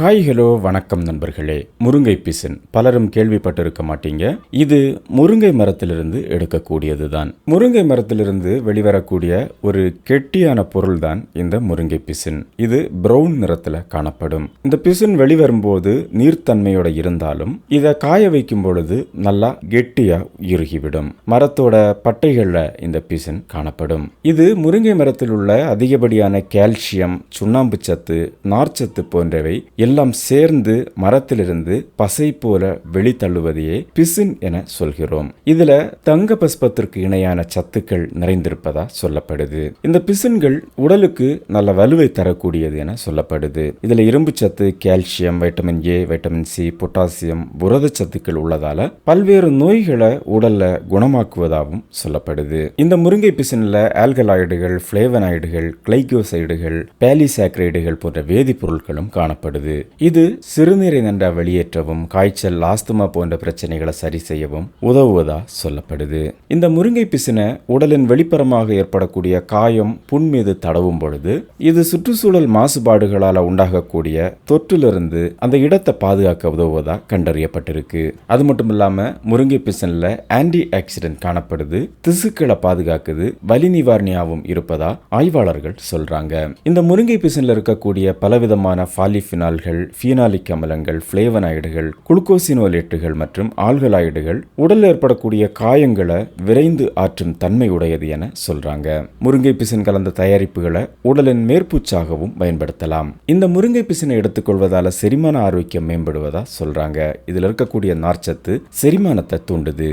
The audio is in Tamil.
ஹாய் ஹலோ வணக்கம் நண்பர்களே. முருங்கை பிசின். பலரும் கேள்விப்பட்டிருக்க மாட்டீங்க. இது முருங்கை மரத்திலிருந்து எடுக்கக்கூடியது தான் முருங்கை மரத்திலிருந்து வெளிவரக்கூடிய ஒரு கெட்டியான பொருள்தான் இந்த முருங்கை பிசின். இது பிரவுன் நிறத்துல காணப்படும். இந்த பிசின் வெளிவரும்போது நீர்த்தன்மையோட இருந்தாலும் இதை காய வைக்கும் பொழுது நல்லா கெட்டியா இறுகிவிடும் மரத்தோட பட்டைகள்ல இந்த பிசின் காணப்படும். இது முருங்கை மரத்தில் உள்ள அதிகப்படியான கால்சியம் சுண்ணாம்பு சத்து நார்ச்சத்து போன்றவை எல்லாம் சேர்ந்து மரத்திலிருந்து பசை போல வெளித்தள்ளுவதையே பிசின் என சொல்கிறோம். இதுல தங்க பஸ்பத்திற்கு இணையான சத்துக்கள் நிறைந்திருப்பதா சொல்லப்படுது. இந்த பிசின்கள் உடலுக்கு நல்ல வலுவை தரக்கூடியது என சொல்லப்படுது. இதுல இரும்பு சத்து calcium vitamin A vitamin C potassium புரத சத்துக்கள் உள்ளதால பல்வேறு நோய்களை உடல்ல குணமாக்குவதாகவும் சொல்லப்படுது. இந்த முருங்கை பிசின்ல ஆல்கலாய்டுகள் பிளேவனாய்டுகள் கிளைகோசைடுகள் பேலிசாக்ரைடுகள் போன்ற வேதிப்பொருட்களும் காணப்படுது. இது சிறுநீரை நன்றாக வெளியேற்றவும் காய்ச்சல் ஆஸ்துமா போன்ற பிரச்சனைகளை சரி செய்யவும் உதவுவதா சொல்லப்படுது. இந்த முருங்கை பிசினை உடலின் வெளிப்புறமாக ஏற்படக்கூடிய காயம் புண் மீது தடவும் பொழுது இது சுற்றுச்சூழல் மாசுபாடுகளால் உண்டாகக்கூடிய தொற்றிலிருந்து அந்த இடத்தை பாதுகாக்க உதவுவதா கண்டறியப்பட்டிருக்கு. அது மட்டும் இல்லாம முருங்கை பிசன்ல ஆன்டி ஆக்சிடென்ட் காணப்படுது திசுக்களை பாதுகாக்குது வலி நிவாரணியாகவும் இருப்பதா ஆய்வாளர்கள் சொல்றாங்க. இந்த முருங்கை பிசன்ல இருக்கக்கூடிய பலவிதமான பாலிஃபினால் ஆல்கஹால்கள் ஃபீனாலிக் அமிலங்கள் ஃப்ளேவனாய்டுகள் குளுக்கோசினோலேட்டுகள் மற்றும் ஆல்கலாய்டுகள் உடலில் ஏற்படக்கூடிய காயங்களை விரைந்து ஆற்றும் தன்மை உடையது என சொல்றாங்க. முருங்கை பிசின் கலந்த தயாரிப்புகளை உடலின் மேற்பூச்சாகவும் பயன்படுத்தலாம். இந்த முருங்கை பிசினை எடுத்துக்கொள்வதால செரிமான ஆரோக்கியம் மேம்படுவதா சொல்றாங்க. இதுல இருக்கக்கூடிய நார்ச்சத்து செரிமானத்தை தூண்டுது.